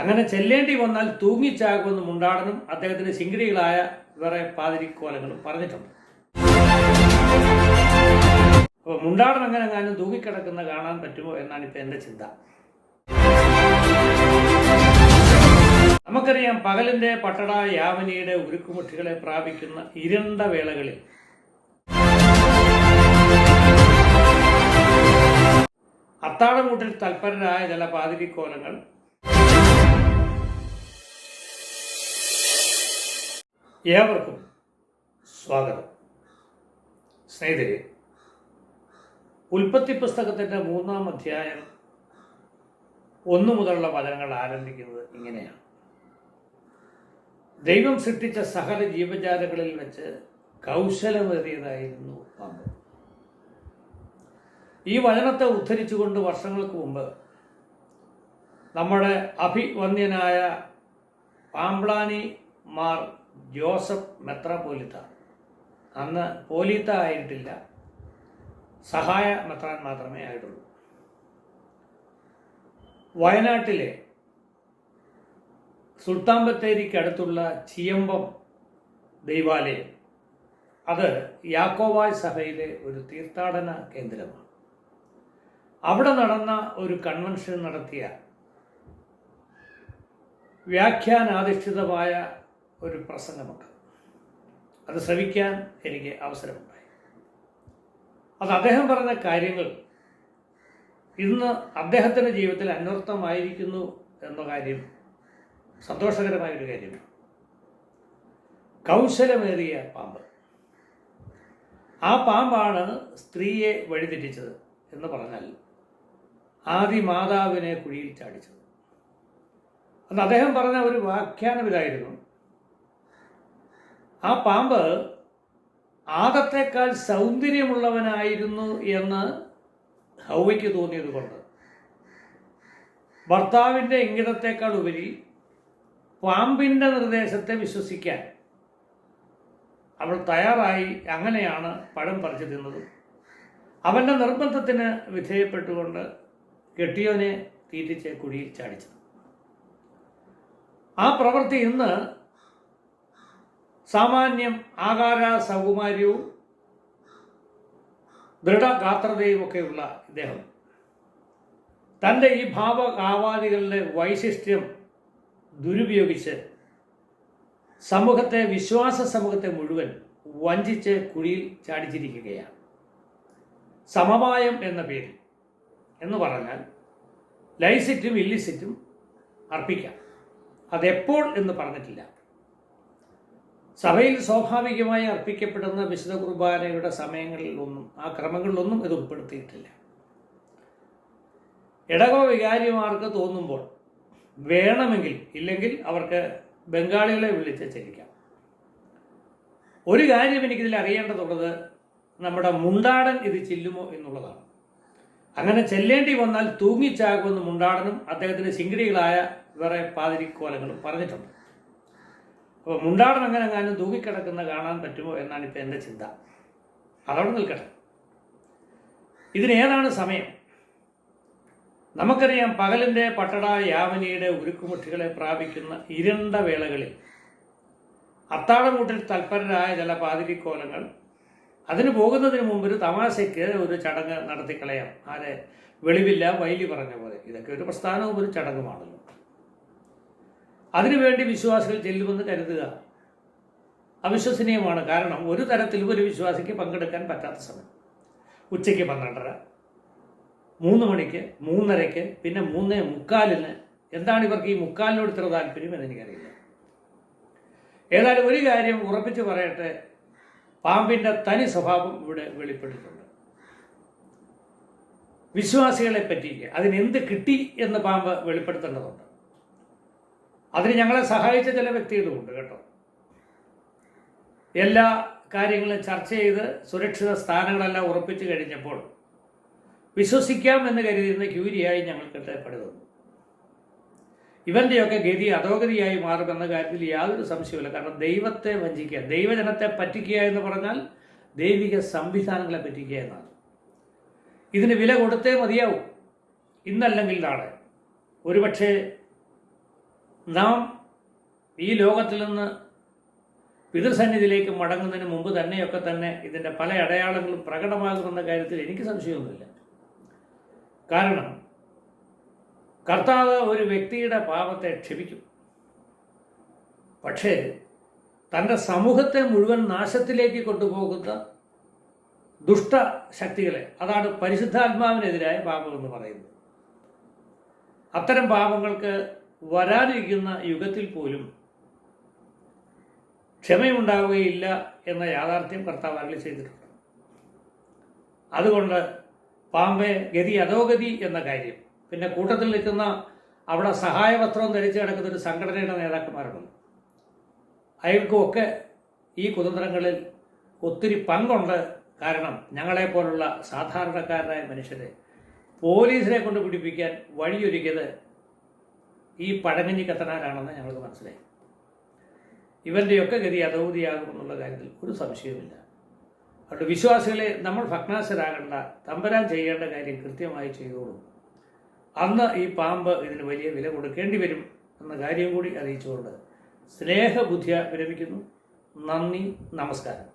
അങ്ങനെ ചെല്ലേണ്ടി വന്നാൽ തൂങ്ങിച്ചാകുമെന്ന് മുണ്ടാടനും അദ്ദേഹത്തിന്റെ ശിങ്കിടികളായ വേറെ പാതിരിക്കോലങ്ങളും പറഞ്ഞിട്ടുണ്ട്. അപ്പോൾ മുണ്ടാടൻ അങ്ങനെ എങ്ങാനും തൂങ്ങിക്കിടക്കുന്ന കാണാൻ പറ്റുമോ എന്നാണ് ഇപ്പൊ എന്റെ ചിന്ത. നമുക്കറിയാം പകലിന്റെ പട്ടട യാവനിയുടെ ഉരുക്കുമുട്ടികളെ പ്രാപിക്കുന്ന ഇരുണ്ട വേളകളിൽ അത്താഴമൂട്ടിൽ തൽപരരായ ചില പാതിരിക്കോലങ്ങൾ ഏവർക്കും സ്വാഗതം. സ്നേഹിതരെ ഉൽപ്പത്തി പുസ്തകത്തിന്റെ മൂന്നാം അധ്യായം ഒന്നു മുതലുള്ള വചനങ്ങൾ ആരംഭിക്കുന്നത് ഇങ്ങനെയാണ്. ദൈവം സൃഷ്ടിച്ച സകല ജീവജാലകളിൽ വെച്ച് കൗശലമേറിയതായിരുന്നു പാമ്പ് ഈ വചനത്തെ ഉദ്ധരിച്ചുകൊണ്ട് വർഷങ്ങൾക്ക് മുമ്പ് നമ്മുടെ അഭിവന്യനായ പാമ്പ്ലാനി മാർ ജോസഫ് മെത്രാപോലിത്ത അന്ന് പോലീത്ത ആയിട്ടില്ല. സഹായ മെത്രാൻ മാത്രമേ ആയിട്ടുള്ളൂ. വയനാട്ടിലെ സുൽത്താൻ ബത്തേരിക്ക് അടുത്തുള്ള ചിയമ്പം ദൈവാലയം. അത് യാക്കോവായ് സഭയിലെ ഒരു തീർത്ഥാടന കേന്ദ്രമാണ്. അവിടെ നടന്ന ഒരു കൺവെൻഷൻ നടത്തിയ വ്യാഖ്യാനാധിഷ്ഠിതമായ ഒരു പ്രസംഗമുണ്ട്. അത് ശ്രവിക്കാൻ എനിക്ക് അവസരമുണ്ടായി. അത് അദ്ദേഹം പറഞ്ഞ കാര്യങ്ങൾ ഇന്ന് അദ്ദേഹത്തിന്റെ ജീവിതത്തിൽ അന്വർത്ഥമായിരിക്കുന്നു എന്ന കാര്യം സന്തോഷകരമായൊരു കാര്യമാണ് കൗശലമേറിയ പാമ്പ്. ആ പാമ്പാണ് സ്ത്രീയെ വഴിതെറ്റിച്ചത് എന്ന് പറഞ്ഞാൽ ആദി മാതാവിനെ കുഴിയിൽ ചാടിച്ചത്. അന്ന് അദ്ദേഹം പറഞ്ഞ ഒരു വ്യാഖ്യാനം ഇതായിരുന്നു. ആ പാമ്പ് ആദത്തേക്കാൾ സൗന്ദര്യമുള്ളവനായിരുന്നു എന്ന് ഹൗവയ്ക്ക് തോന്നിയത് കൊണ്ട് ഭർത്താവിന്റെ ഇംഗിതത്തേക്കാൾ ഉപരി പാമ്പിന്റെ നിർദ്ദേശത്തെ വിശ്വസിക്കാൻ അവൾ തയ്യാറായി അങ്ങനെയാണ് പഴം പറിച്ചു തിന്നത്. അവന്റെ നിർബന്ധത്തിന് വിധേയപ്പെട്ടുകൊണ്ട് കെട്ടിയോനെ തീറ്റിച്ച് കുഴിയിൽ ചാടിച്ചത്. ആ പ്രവൃത്തി ഇന്ന് സാമാന്യം ആകാര സൗകുമാര്യവും ദൃഢഗാത്രതയും ഒക്കെയുള്ള ഇദ്ദേഹം. തന്റെ ഈ ഭാവകാവാദികളുടെ വൈശിഷ്ട്യം ദുരുപയോഗിച്ച് സമൂഹത്തെ വിശ്വാസ സമൂഹത്തെ മുഴുവൻ വഞ്ചിച്ച് കുഴിയിൽ ചാടിച്ചിരിക്കുകയാണ്. സമവായം എന്ന പേരിൽ എന്ന് പറഞ്ഞാൽ ലൈസിറ്റും ഇല്ലിസിറ്റും അർപ്പിക്കാം. അതെപ്പോൾ എന്ന് പറഞ്ഞിട്ടില്ല. സഭയിൽ സ്വാഭാവികമായി അർപ്പിക്കപ്പെടുന്ന വിശുദ്ധ കുർബാനയുടെ സമയങ്ങളിലൊന്നും ആ ക്രമങ്ങളിലൊന്നും ഇത് ഉൾപ്പെടുത്തിയിട്ടില്ല. ഇടവ വികാരിമാർക്ക് തോന്നുമ്പോൾ വേണമെങ്കിൽ ഇല്ലെങ്കിൽ അവർക്ക് ബംഗാളികളെ വിളിച്ച് ചരിക്കാം. ഒരു കാര്യം എനിക്കിതിൽ അറിയേണ്ടതുള്ളത് നമ്മുടെ മുണ്ടാടൻ ഇത് ചെല്ലുമോ എന്നുള്ളതാണ്. അങ്ങനെ ചെല്ലേണ്ടി വന്നാൽ തൂങ്ങിച്ചാകുമെന്ന് മുണ്ടാടനും അദ്ദേഹത്തിന്റെ ശിങ്കിടികളായ വേറെ പാതിരിക്കോലങ്ങളും പറഞ്ഞിട്ടുണ്ട്. അപ്പോൾ മുണ്ടാടൻ അങ്ങനെ എങ്ങാനും തൂങ്ങിക്കിടക്കുന്ന കാണാൻ പറ്റുമോ എന്നാണ് ഇപ്പോൾ എന്റെ ചിന്ത. അതവിടെ നിൽക്കട്ടെ. ഇതിനേതാണ് സമയം? നമുക്കറിയാം പകലിന്റെ പട്ടട യാവനിയുടെ ഉരുക്കുമുട്ടികളെ പ്രാപിക്കുന്ന ഇരുണ്ട വേളകളിൽ അത്താഴമൂട്ടിൽ തൽപരരായ ചില പാതിരിക്കോലങ്ങൾ അതിന് പോകുന്നതിന് മുമ്പ് ഒരു തമാശയ്ക്ക് ഒരു ചടങ്ങ് നടത്തിക്കളയാം. ആരെ? വെളിവില്ല വൈലി പറഞ്ഞ പോലെ. ഇതൊക്കെ ഒരു പ്രസ്ഥാനവും ഒരു ചടങ്ങുമാണല്ലോ. അതിനുവേണ്ടി വിശ്വാസികൾ ചെല്ലുമെന്ന് കരുതുക. അവിശ്വസനീയമാണ്. കാരണം ഒരു തരത്തിലും ഒരു വിശ്വാസിക്ക് പങ്കെടുക്കാൻ പറ്റാത്ത സമയം. ഉച്ചയ്ക്ക് പന്ത്രണ്ടര മൂന്ന് മണിക്ക് മൂന്നരയ്ക്ക് പിന്നെ മൂന്നേ മുക്കാലിന്. എന്താണ് ഇവർക്ക് ഈ മുക്കാലിനോട് ഇത്ര താല്പര്യം എന്ന് എനിക്കറിയില്ല. ഏതായാലും ഒരു കാര്യം ഉറപ്പിച്ച് പറയട്ടെ പാമ്പിന്റെ തനി സ്വഭാവം ഇവിടെ വെളിപ്പെട്ടിട്ടുണ്ട്. വിശ്വാസികളെ പറ്റിക്ക് അതിനെന്ത് കിട്ടി എന്ന് പാമ്പ് വെളിപ്പെടുത്തേണ്ടതുണ്ട്? അതിന് ഞങ്ങളെ സഹായിച്ച ചില വ്യക്തികളുമുണ്ട് കേട്ടോ. എല്ലാ കാര്യങ്ങളും ചർച്ച ചെയ്ത് സുരക്ഷിത സ്ഥാനങ്ങളെല്ലാം ഉറപ്പിച്ചു കഴിഞ്ഞപ്പോൾ വിശ്വസിക്കാം എന്ന് കരുതിയിരുന്ന ക്യൂരിയായി ഞങ്ങൾക്ക് പെടുന്നു ഇവന്റെയൊക്കെ ഗതി അധോഗതിയായി മാറുമെന്ന കാര്യത്തിൽ യാതൊരു സംശയവുമില്ല. കാരണം ദൈവത്തെ വഞ്ചിക്കുക ദൈവജനത്തെ പറ്റിക്കുക എന്ന് പറഞ്ഞാൽ ദൈവിക സംവിധാനങ്ങളെ പറ്റിക്കുക എന്നാണ്. ഇതിന് വില കൊടുത്തേ മതിയാവും. ഇന്നല്ലെങ്കിൽ നാളെ. ഒരുപക്ഷെ നാം ഈ ലോകത്തിൽ നിന്ന് പിതൃസന്നിധിയിലേക്ക് മടങ്ങുന്നതിന് മുമ്പ് തന്നെയൊക്കെ തന്നെ ഇതിന്റെ പല അടയാളങ്ങളും പ്രകടമാകുമെന്ന കാര്യത്തിൽ എനിക്ക് സംശയമൊന്നുമില്ല. കാരണം കർത്താവ് ഒരു വ്യക്തിയുടെ പാപത്തെ ക്ഷമിക്കും. പക്ഷേ തന്റെ സമൂഹത്തെ മുഴുവൻ നാശത്തിലേക്ക് കൊണ്ടുപോകുന്ന ദുഷ്ട ശക്തികളെ അതാണ് പരിശുദ്ധാത്മാവിനെതിരായ പാപം എന്ന് പറയുന്നത്. അത്തരം പാപങ്ങൾക്ക് വരാനിരിക്കുന്ന യുഗത്തിൽ പോലും ക്ഷമയുണ്ടാവുകയില്ല എന്ന യാഥാർത്ഥ്യം കർത്താവ് അരളി ചെയ്തിട്ടുണ്ട്. അതുകൊണ്ട് പാമ്പെ ഗതി അധോഗതി എന്ന കാര്യം. പിന്നെ കൂട്ടത്തിൽ നിൽക്കുന്ന അവിടെ സഹായ വസ്ത്രം ധരിച്ച് കിടക്കുന്ന ഒരു സംഘടനയുടെ നേതാക്കന്മാരുണ്ട്. അയാൾക്കുമൊക്കെ ഈ കുതന്ത്രങ്ങളിൽ ഒത്തിരി പങ്കുണ്ട്. കാരണം ഞങ്ങളെപ്പോലുള്ള സാധാരണക്കാരനായ മനുഷ്യരെ പോലീസിനെ കൊണ്ട് പിടിപ്പിക്കാൻ വഴിയൊരുക്കിയത് ഈ പഴങ്ങഞ്ഞി കത്തനാരാണെന്ന് ഞങ്ങൾക്ക് മനസ്സിലായി. ഇവരുടെയൊക്കെ ഗതി അധോഗതിയാകുമെന്നുള്ള കാര്യത്തിൽ ഒരു സംശയവുമില്ല. അതുകൊണ്ട് വിശ്വാസികളെ നമ്മൾ ഭഗ്നാശരാകേണ്ട തമ്പരാൻ ചെയ്യേണ്ട കാര്യം കൃത്യമായി ചെയ്തോളും. അന്ന് ഈ പാമ്പ് ഇതിന് വലിയ വില കൊടുക്കേണ്ടി വരും എന്ന കാര്യം കൂടി അറിയിച്ചുകൊണ്ട് സ്നേഹബുദ്ധിയ വിരമിക്കുന്നു. നന്ദി നമസ്കാരം.